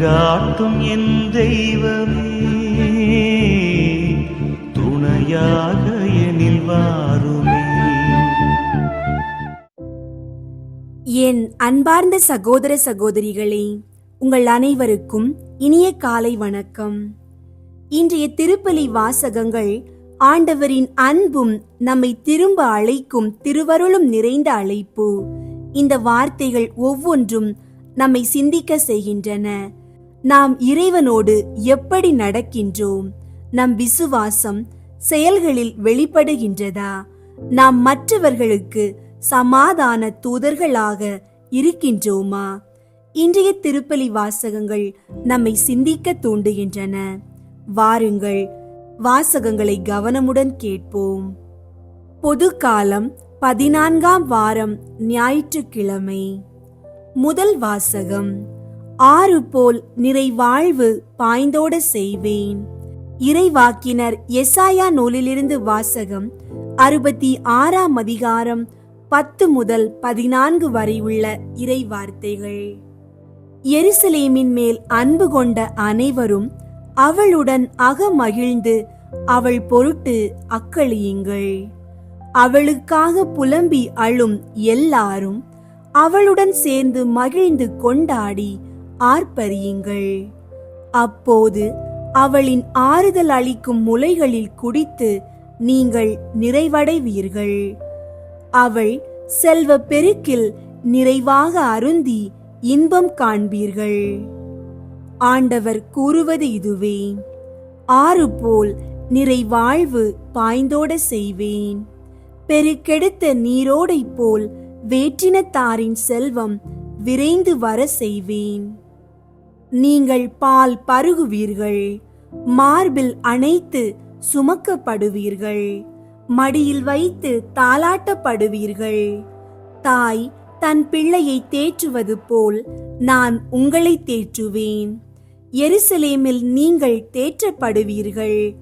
வழிகாட்டும் என் தெய்வமே. துணையாக எனில் வாருமே. என் அன்பார்ந்த சகோதர சகோதரிகளே உங்கள் அனைவருக்கும் இனிய காலை வணக்கம். இன்றைய திருப்பலி வாசகங்கள் ஆண்டவரின் அன்பும் நம்மை திரும்ப அழைக்கும் திருவருளும் நிறைந்த அழைப்பு. இந்த வார்த்தைகள் ஒவ்வொன்றும் நம்மை சிந்திக்க செய்கின்றன. நாம் இறைவனோடு எப்படி நடக்கின்றோம்? நம் விசுவாசம் செயல்களில் வெளிப்படுகின்றதா? நாம் மற்றவர்களுக்கு சமாதான தூதர்களாக இருக்கின்றோமா? இன்றைய திருப்பலி வாசகங்கள் நம்மை சிந்திக்க தூண்டுகின்றன. வாருங்கள் வாசகங்களை கவனமுடன் கேட்போம். பொது காலம் பதினான்காம் வாரம் ஞாயிற்றுக்கிழமை. முதல் வாசகம் ஆறு போல் நிறைவாழ்வு பாய்ந்தோட செய்வேன். இறைவாக்கினர் எசாயா நூலிலிருந்து வாசகம் அறுபத்தி ஆறாம் அதிகாரம் பத்து முதல் பதினான்கு வரை உள்ள இறை வார்த்தைகள் எருசலேமின் மேல் அன்பு கொண்ட அனைவரும் அவளுடன் அகமகிழ்ந்து அவள் பொருட்டு அக்களியுங்கள். அவளுக்காக புலம்பி அழும் எல்லாரும் அவளுடன் சேர்ந்து மகிழ்ந்து கொண்டாடி ஆர்ப்பரியுங்கள். அப்போது அவளின் ஆறுதல் அளிக்கும் முலைகளில் குடித்து நீங்கள் நிறைவடைவீர்கள். அவள் செல்வ பெருக்கில் நிறைவாக அருந்தி இன்பம் காண்பீர்கள். ஆண்டவர் கூறுவது இதுவே. ஆறு போல் நிறைவாழ்வு பாய்ந்தோட செய்வேன். பெருக்கெடுத்த நீரோடை போல் வேற்றினத்தாரின் செல்வம் விரைந்து வர செய்வேன். நீங்கள் பால் பருகுவீர்கள். மார்பில் அணைத்து சுமக்கப்படுவீர்கள். மடியில் வைத்து தாளாட்டப்படுவீர்கள். தாய் தன் பிள்ளையை தேற்றுவது போல் நான் உங்களை தேற்றுவேன். எருசலேமில் நீங்கள் தேற்றப்படுவீர்கள்.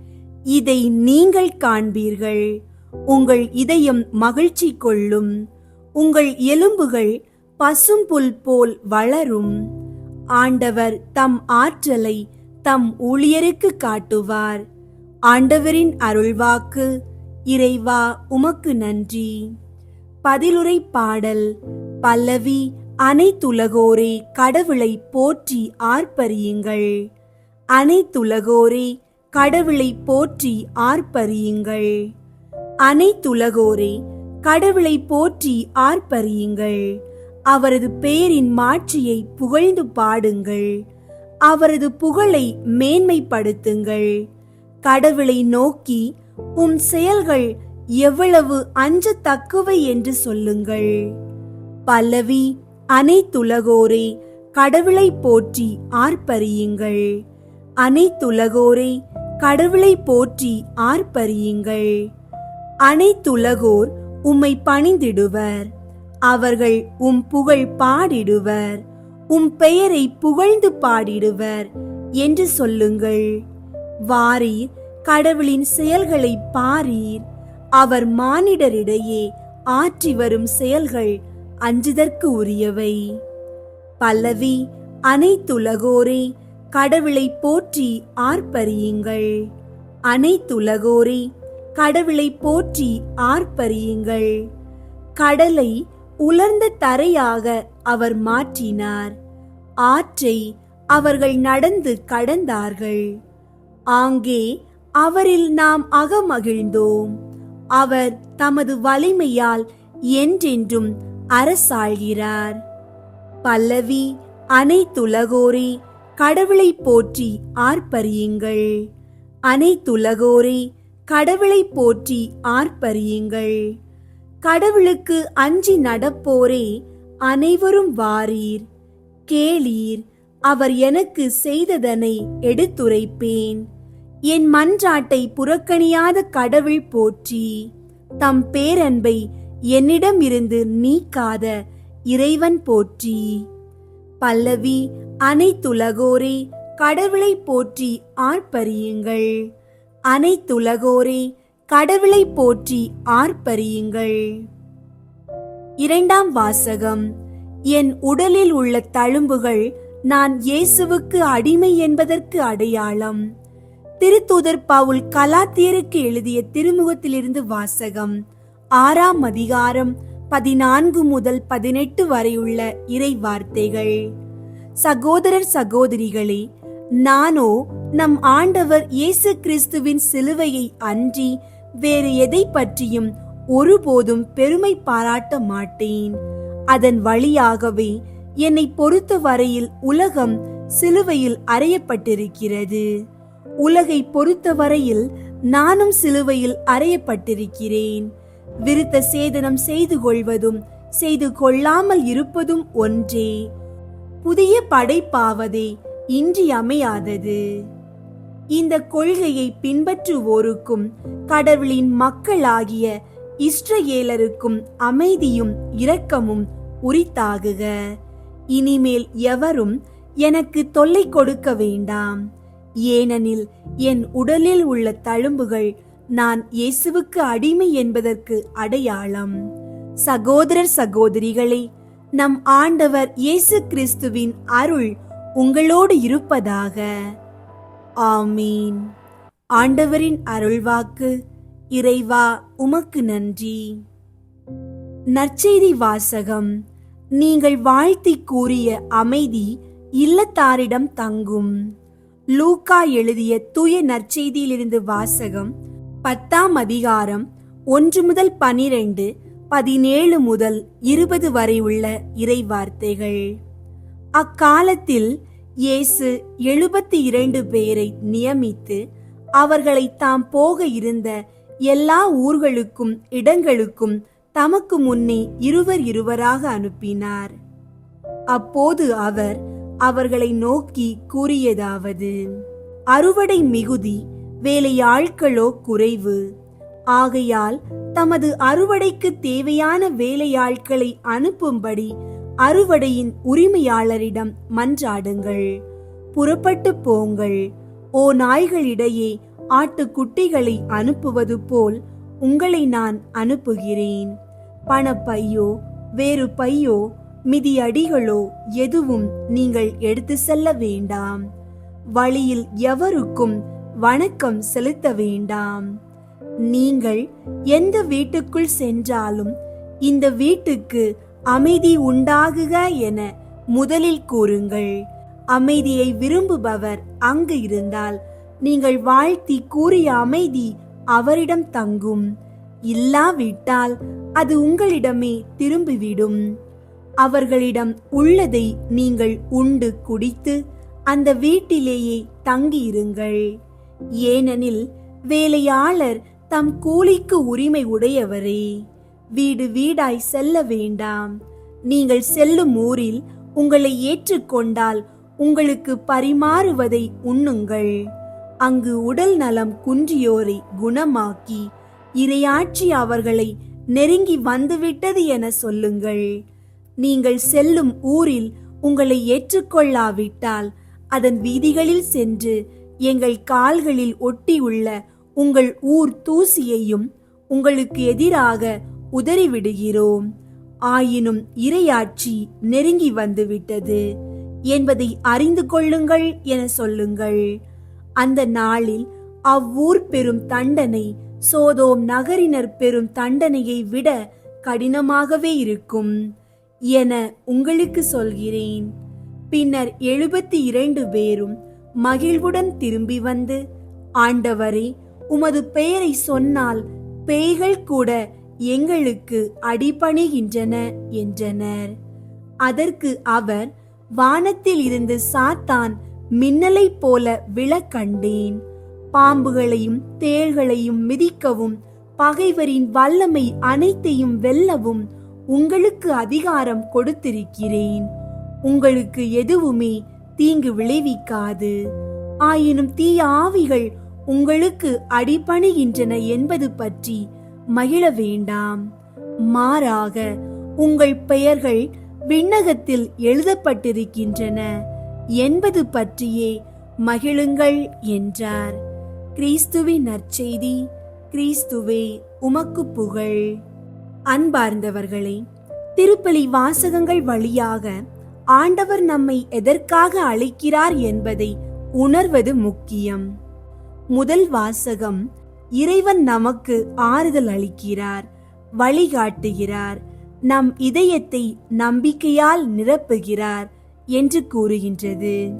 இதை நீங்கள் காண்பீர்கள். உங்கள் இதயம் மகிழ்ச்சி கொள்ளும். உங்கள் எலும்புகள் பசும்புல் போல் வளரும். ஆண்டவர் தம் ஆற்றலை தம் ஊழியருக்கு காட்டுவார். ஆண்டவரின் அருள்வாக்கு இறைவா உமக்கு நன்றி. பதிலுரை பாடல் பல்லவி அனைத்துலகோரே கடவுளை போற்றி ஆர்ப்பரியுங்கள். அனைத்துலகோரே கடவுளை போற்றி ஆர்ப்பரியுங்கள். அனைத்துலகோரே கடவுளை போற்றி ஆர்ப்பரியுங்கள். அவரது பெயரின் மாட்சியை புகழ்ந்து பாடுங்கள். அவரது புகழை மேன்மைப்படுத்துங்கள். கடவுளை நோக்கி உம் செயல்கள் எவ்வளவு அஞ்சத்தக்கவை என்று சொல்லுங்கள். பல்லவி அனைத்துலகோரே கடவுளை போற்றி ஆர்ப்பரியுங்கள். அனைத்துலகோரே கடவுளை போற்றி ஆர்ப்பரியுங்கள். அனைத்துலகோர் உம்மை பணிந்திடுவர். அவர்கள் உம் புகழ் பாடிடுவர். உம் பெயரை புகழ்ந்து பாடிடுவர் என்று சொல்லுங்கள். வாரீர் கடவுளின் செயல்களை பாரீர். அவர் மானிடரிடையே ஆற்றி வரும் செயல்கள் அஞ்சுதற்கு உரியவை. பல்லவி அனைத்துலகோரே கடவுளை போற்றி ஆர்ப்பரியுங்கள். அனைத்துலகோரே கடவுளை போற்றி ஆர்ப்பரியுங்கள். கடலை உலர்ந்த தரையாக அவர் மாற்றினார். ஆற்றை அவர்கள் நடந்து கடந்தார்கள். ஆங்கே அவரில் நாம் அகமகிழ்ந்தோம். அவர் தமது வலிமையால் என்றென்றும் அரசாழ்கிறார் பல்லவி அனைத்துலகோரே கடவுளை போற்றி ஆர்ப்பரியுங்கள். அனைத்துலகோரே கடவுளை போற்றி ஆர்ப்பரியுங்கள். கடவுளுக்கு அஞ்சி நடப்போரே அனைவரும் வாரீர். கேளீர் அவர் எனக்கு செய்ததனை எடுத்துரைப்பேன். என் மன்றாட்டை புறக்கணியாத கடவுள் போற்றி. தம் பேரன்பை என்னிடம் இருந்து நீக்காத இறைவன் போற்றி. பல்லவி அனைத்துலகோரே கடவுளை போற்றி ஆர்ப்பரியுங்கள். அனைத்துலகோரே கடவுளை போற்றி ஆர்ப்பரியுங்கள். இரண்டாம் வாசகம். என் உடலில் உள்ள தழும்புகள் நான் இயேசுவுக்கு அடிமை என்பதற்கு அடையாளம். திருத்தூதர் பவுல் கலாத்தியருக்கு எழுதிய திருமுகத்திலிருந்து வாசகம். ஆறாம் அதிகாரம் பதினான்கு முதல் பதினெட்டு வரையுள்ள இறை வார்த்தைகள். சகோதரர் சகோதரிகளே நானோ நம் ஆண்டவர் இயேசு கிறிஸ்துவின் சிலுவையை அன்றி வேறு எதை பற்றியும் ஒருபோதும் பெருமை பாராட்ட மாட்டேன். அதன் வழியாகவே என்னை பொறுத்த வரையில் உலகம் சிலுவையில் அறையப்பட்டிருக்கிறது. உலகை பொறுத்தவரையில் நானும் சிலுவையில் அறையப்பட்டிருக்கிறேன். விருத்த சேதனம் செய்து கொள்வதும் செய்து கொள்ளாமல் இருப்பதும் ஒன்றே. புதிய படைப்பாவதே இன்றியமையாதது. இந்த கொள்கையை பின்பற்றுவோருக்கும் கடவுளின் மக்களாகிய இஸ்ரேலருக்கும் அமைதியும் இரக்கமும் உரித்தாகுக. இனிமேல் எவரும் எனக்கு தொல்லை கொடுக்க வேண்டாம். ஏனெனில் என் உடலில் உள்ள தழும்புகள் நான் இயேசுவுக்கு அடிமை என்பதற்கு அடையாளம். சகோதரர் சகோதரிகளே நம் ஆண்டவர் இயேசு கிறிஸ்துவின் அருள் உங்களோடு இருப்பதாக. ஆமீன். ஆண்டவரின் அருள்வாக்கு இறைவா உமக்கு நன்றி. நற்செய்தி வாசகம். நீங்கள் வாழ்த்தி கூறிய அமைதி இல்லத்தாரிடம் தங்கும். லூக்கா எழுதிய தூய நற்செய்தியிலிருந்து வாசகம் பத்தாம் அதிகாரம் ஒன்று முதல் பனிரெண்டு பதினேழு முதல் இருபது வரை உள்ள இறை வார்த்தைகள் அக்காலத்தில் இயேசு எழுபத்தி இரண்டு பேரை நியமித்து அவர்களை தாம் போக இருந்த எல்லா ஊர்களுக்கும் இடங்களுக்கும் தமக்கு முன்னே இருவர் இருவராக அனுப்பினார். அப்போது அவர் அவர்களை நோக்கி கூறியதாவது அறுவடை மிகுதி வேலையாட்களோ குறைவு. ஆகையால் தமது அறுவடைக்கு தேவையான வேலையாட்களை அனுப்பும்படி அறுவடையின் உரிமையாளரிடம் மன்றாடுங்கள். புறப்பட்டு போங்கள். ஓ நாய்களிடையே ஆட்டுக்குட்டிகளை அனுப்புவது போல் உங்களை நான் அனுப்புகிறேன். பணப்பையோ வேறு பையோ மிதியடிகளோ எதுவும் நீங்கள் எடுத்து செல்ல வேண்டாம். வழியில் எவருக்கும் வணக்கம் செலுத்த வேண்டாம். நீங்கள் எந்த வீட்டுக்குள் சென்றாலும் இந்த வீட்டுக்கு அமைதி உண்டாகுக என முதலில் கூறுங்கள். அமைதியை விரும்புபவர் அங்கு இருந்தால் நீங்கள் வாழ்த்தி கூறிய அமைதி அவரிடம் தங்கும். இல்லாவிட்டால் அது உங்களிடமே திரும்பிவிடும். அவர்களிடம் உள்ளதை நீங்கள் உண்டு குடித்து அந்த வீட்டிலேயே தங்கியிருங்கள். ஏனெனில் வேலையாளர் தம் கூலிக்கு உரிமை உடையவரே. வீடு வீடாய் செல்ல வேண்டாம். நீங்கள் செல்லும் ஊரில் உங்களை ஏற்றுக்கொண்டால் உங்களுக்கு பரிமாறுவதை உண்ணுங்கள். அங்கு உடல் நலம் குன்றியோரை குணமாக்கி இரையாட்சி அவர்களை நெருங்கி வந்துவிட்டது என சொல்லுங்கள். நீங்கள் செல்லும் ஊரில் உங்களை ஏற்றுக்கொள்ளாவிட்டால் அதன் வீதிகளில் சென்று எங்கள் கால்களில் ஒட்டியுள்ள உங்கள் ஊர் தூசியையும் உங்களுக்கு எதிராக உதறிவிடுகிறோம். ஆயினும் இரையாட்சி நெருங்கி வந்துவிட்டது. என்பதை அறிந்து கொள்ளுங்கள் என சொல்லுங்கள். அந்த நாளில் அவ்வூர் பெறும் தண்டனை சோதோம் நகரினர் பெறும் தண்டனையை விட கடினமாகவே இருக்கும் என உங்களுக்கு சொல்கிறேன். பின்னர் எழுபத்தி இரண்டு பேரும் மகிழ்வுடன் திரும்பி வந்து ஆண்டவரே உமது பெயரை சொன்னால் பேய்கள் கூட எங்களுக்கு அடிபணிகின்றன என்றனர். அதற்கு அவர் வானத்தில் இருந்து சாத்தான் மின்னலைப் போல விழக்கண்டேன் பாம்புகளையும் தேள்களையும் மிதிக்கவும் பகைவரின் வல்லமை அனைத்தையும் வெல்லவும் உங்களுக்கு அதிகாரம் கொடுத்திருக்கிறேன். உங்களுக்கு எதுவுமே தீங்கு விளைவிக்காது. ஆயினும் தீய ஆவிகள் உங்களுக்கு அடிபணிகின்றன என்பது பற்றி மகிழ வேண்டாம். மாறாக உங்கள் பெயர்கள் விண்ணகத்தில் எழுதப்பட்டிருக்கின்றன. என்பது பற்றியே மகிழுங்கள் என்றார். கிறிஸ்துவின் நற்செய்தி கிறிஸ்துவே உமக்கு புகழ். அன்பார்ந்தவர்களே திருப்பலி வாசகங்கள் வழியாக ஆண்டவர் நம்மை எதற்காக அழைக்கிறார் என்பதை உணர்வது முக்கியம். முதல் வாசகம் இறைவன் நமக்கு ஆறுதல் அளிக்கிறார் வழிகாட்டுகிறார் நம் இதயத்தை நம்பிக்கையால் நிரப்புகிறார் என்று கூறுகின்றது.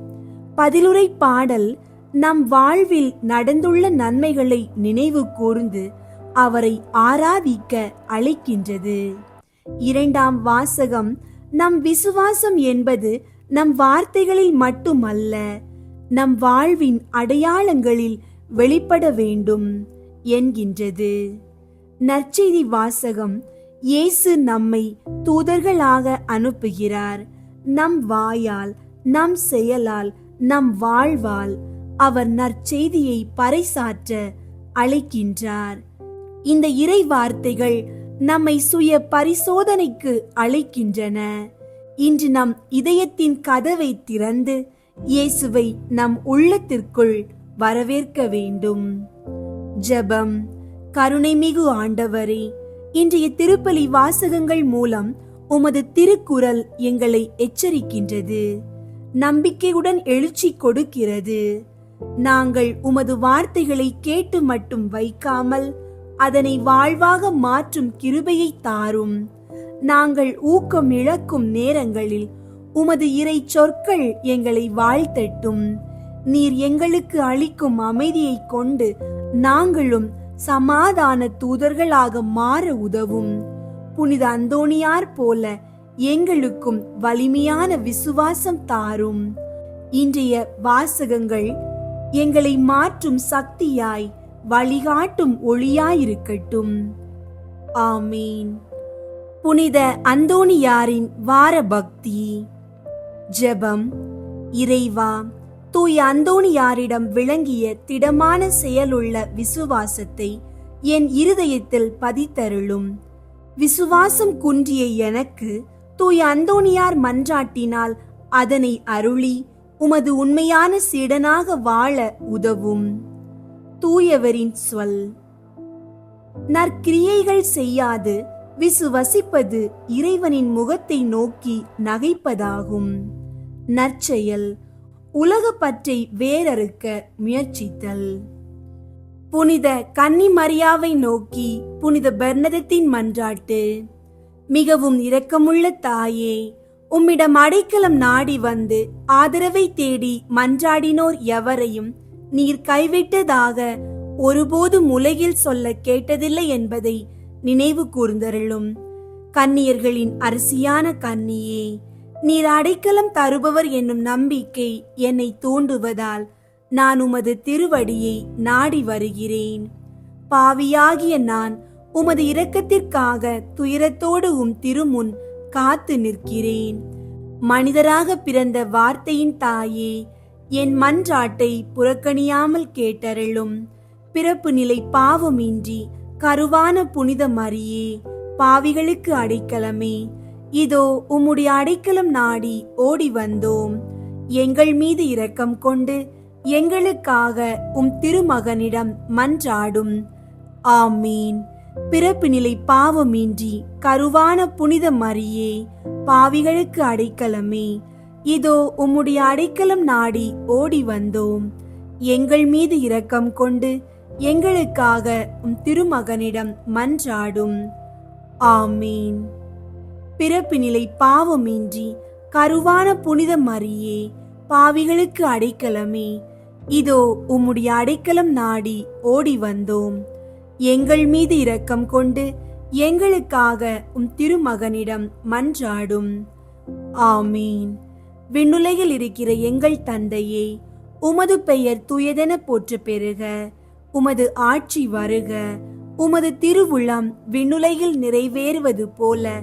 பதிலுரை பாடல் நம் வாழ்வில் நடந்துள்ள நன்மைகளை நினைவு கூர்ந்து அவரை ஆராதிக்க அழைக்கின்றது. இரண்டாம் வாசகம் நம் விசுவாசம் என்பது நம் வார்த்தைகளில் மட்டுமல்ல நம் வாழ்வின் அடையாளங்களில் வெளிப்பட வேண்டும். என்கின்றது. நற்செய்தி வாசகம் இயேசு நம்மை தூதர்களாக அனுப்புகிறார். நம் வாயால் நம் செயலால் நம் வாழ்வால் அவர் நற்செய்தியை பறைசாற்ற அழைக்கின்றார். இந்த இறை வார்த்தைகள் நம்மை சுய பரிசோதனைக்கு அழைக்கின்றன. இன்று நம் இதயத்தின் கதவை திறந்து இயேசுவை நம் உள்ளத்திற்குள் வரவேற்க வேண்டும். ஜெபம். கருணைமிகு ஆண்டவரே இன்றைய திருப்பலி வாசகங்கள் மூலம் உமது திருக்குறள் எங்களை எச்சரிக்கின்றது. நம்பிக்கையுடன் எழுச்சி கொடுக்கிறது. நாங்கள் உமது வார்த்தைகளை கேட்டு மட்டும் வைக்காமல் அதனை வாழ்வாக மாற்றும் கிருபையை தாரும். நாங்கள் ஊக்கம் இழக்கும் நேரங்களில் உமது இறை சொற்கள் எங்களை வாழ்த்தட்டும். நீர் எங்களுக்கு அளிக்கும் அமைதியை கொண்டு நாங்களும் சமாதான தூதர்களாக மாற உதவும். புனித அந்தோணியார் போல எங்களுக்கும் வலிமையான விசுவாசம் தாரும். இன்றைய வாசகங்கள் எங்களை மாற்றும் சக்தியாய் வழிகாட்டும் ஒளியாயிருக்கட்டும். ஆமீன். புனித அந்தோணியாரின் வார பக்தி ஜெபம். இறைவா தூய் அந்தோணியாரிடம் விளங்கிய திடமான செயலுள்ள விசுவாசத்தை என் இருதயத்தில் பதித்தருளும். விசுவாசம் குன்றிய எனக்கு தூய் அந்தோணியார் மன்றாட்டினால் அதனை அருளி உமது உண்மையான சீடனாக வாழ உதவும். தூயவரின் சொல். நற்கிரியைகள் செய்யாது விசுவசிப்பது இறைவனின் முகத்தை நோக்கி நகைப்பதாகும். நற்செயல். உலக பற்றை வேரறுக்க முயற்சித்தல். புனித கன்னிமரியாவை நோக்கி புனித பெர்னதத்தின் மன்றாட்டு. மிகவும் இரக்கமுள்ள தாயே உம்மிடம் அடைக்கலம் நாடி வந்து ஆதரவை தேடி மன்றாடினோர் எவரையும் நீர் கைவிட்டதாக ஒருபோதும் உலகில் சொல்ல கேட்டதில்லை என்பதை நினைவு கூர்ந்தருளும். கன்னியர்களின் அரிசியான கன்னியே நீர் அடைக்கலம் தருபவர் என்னும் நம்பிக்கை என்னை தூண்டுவதால் நான் உமது திருவடியை நாடி வருகிறேன். பாவியாகிய நான் உமது இரக்கத்திற்காக துயரத்தோடு உம் திருமுன் காத்து நிற்கிறேன். மனிதராக பிறந்த வார்த்தையின் தாயே என் மன்றாட்டை புறக்கணியாமல் கேட்டருளும். பிறப்பு நிலை பாவமின்றி கருவான புனித மரியே பாவிகளுக்கு அடைக்கலமே இதோ உம்முடைய அடைக்கலம் நாடி ஓடி வந்தோம். எங்கள் மீது இரக்கம் கொண்டு எங்களுக்காக உம் திருமகனிடம் மன்றாடும். ஆமீன். பிறப்பு நிலை பாவமின்றி கருவான புனித மரியே பாவிகளுக்கு அடைக்கலமே. இதோ உம்முடைய அடைக்கலம் நாடி ஓடி வந்தோம். எங்கள் மீது இரக்கம் கொண்டு எங்களுக்காக உம் திருமகனிடம் மன்றாடும். ஆமீன். பிறப்பு நிலை பாவமின்றி கருவான புனித மரியே பாவிகளுக்கு அடைக்கலமே. இதோ உம்முடைய அடைக்கலம் நாடி ஓடி வந்தோம். எங்கள் மீது இரக்கம் கொண்டு எங்களுக்காக உம் திருமகனிடம் மன்றாடும். ஆமீன். விண்ணுலகில் இருக்கிற எங்கள் தந்தையே உமது பெயர் துயதென போற்று பெறுக. உமது ஆட்சி வருக. உமது திருவுளம் விண்ணுலகில் நிறைவேறுவது போல